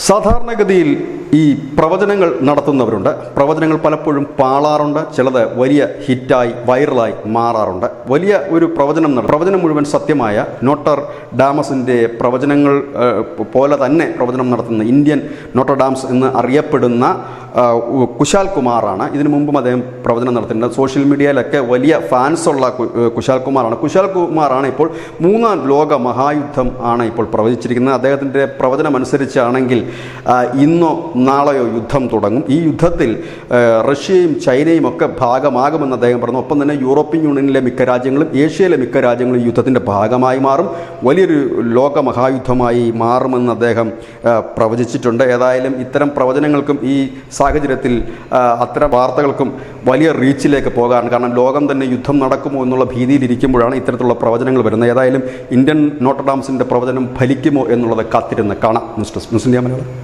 സാധാരണഗതിയിൽ ഈ പ്രവചനങ്ങൾ നടത്തുന്നവരുണ്ട്. പ്രവചനങ്ങൾ പലപ്പോഴും പാളാറുണ്ട്. ചിലത് വലിയ ഹിറ്റായി വൈറലായി മാറാറുണ്ട്. വലിയ ഒരു പ്രവചനം പ്രവചനം മുഴുവൻ സത്യമായ നോട്ടർ ഡാമസിന്റെ പ്രവചനങ്ങൾ പോലെ തന്നെ പ്രവചനം നടത്തുന്ന ഇന്ത്യൻ നോട്ടർ ഡാംസ് എന്ന് അറിയപ്പെടുന്ന കുശാൽ കുമാറാണ്. ഇതിനു മുമ്പും അദ്ദേഹം പ്രവചനം നടത്തിയിട്ടുണ്ട്. സോഷ്യൽ മീഡിയയിലൊക്കെ വലിയ ഫാൻസുള്ള കുശാൽ കുമാറാണ്. കുശാൽ കുമാറാണ് ഇപ്പോൾ മൂന്നാം ലോക മഹായുദ്ധം ആണ് ഇപ്പോൾ പ്രവചിച്ചിരിക്കുന്നത്. അദ്ദേഹത്തിന്റെ പ്രവചനം അനുസരിച്ചാണെങ്കിൽ ഇന്നോ നാളെയോ യുദ്ധം തുടങ്ങും. ഈ യുദ്ധത്തിൽ റഷ്യയും ചൈനയും ഒക്കെ ഭാഗമാകുമെന്ന് അദ്ദേഹം പറഞ്ഞു. ഒപ്പം തന്നെ യൂറോപ്യൻ യൂണിയനിലെ മിക്ക രാജ്യങ്ങളും ഏഷ്യയിലെ മിക്ക രാജ്യങ്ങളും യുദ്ധത്തിന്റെ ഭാഗമായി മാറും. വലിയൊരു ലോക മഹായുദ്ധമായി മാറുമെന്ന് അദ്ദേഹം പ്രവചിച്ചിട്ടുണ്ട്. ഏതായാലും ഇത്തരം പ്രവചനങ്ങൾക്കും ഈ സാഹചര്യത്തിൽ അത്തരം വാർത്തകൾക്കും വലിയ റീച്ചിലേക്ക് പോകാറുണ്ട് കാരണം ലോകം തന്നെ യുദ്ധം നടക്കുമോ എന്നുള്ള ഭീതിയിലിരിക്കുമ്പോഴാണ് ഇത്തരത്തിലുള്ള പ്രവചനങ്ങൾ വരുന്നത്. ഏതായാലും ഇന്ത്യൻ നോട്ടഡാംസിന്റെ പ്രവചനം ഫലിക്കുമോ എന്നുള്ളത് കാത്തിരുന്ന് കാണാം. Mister miss India Malayalam.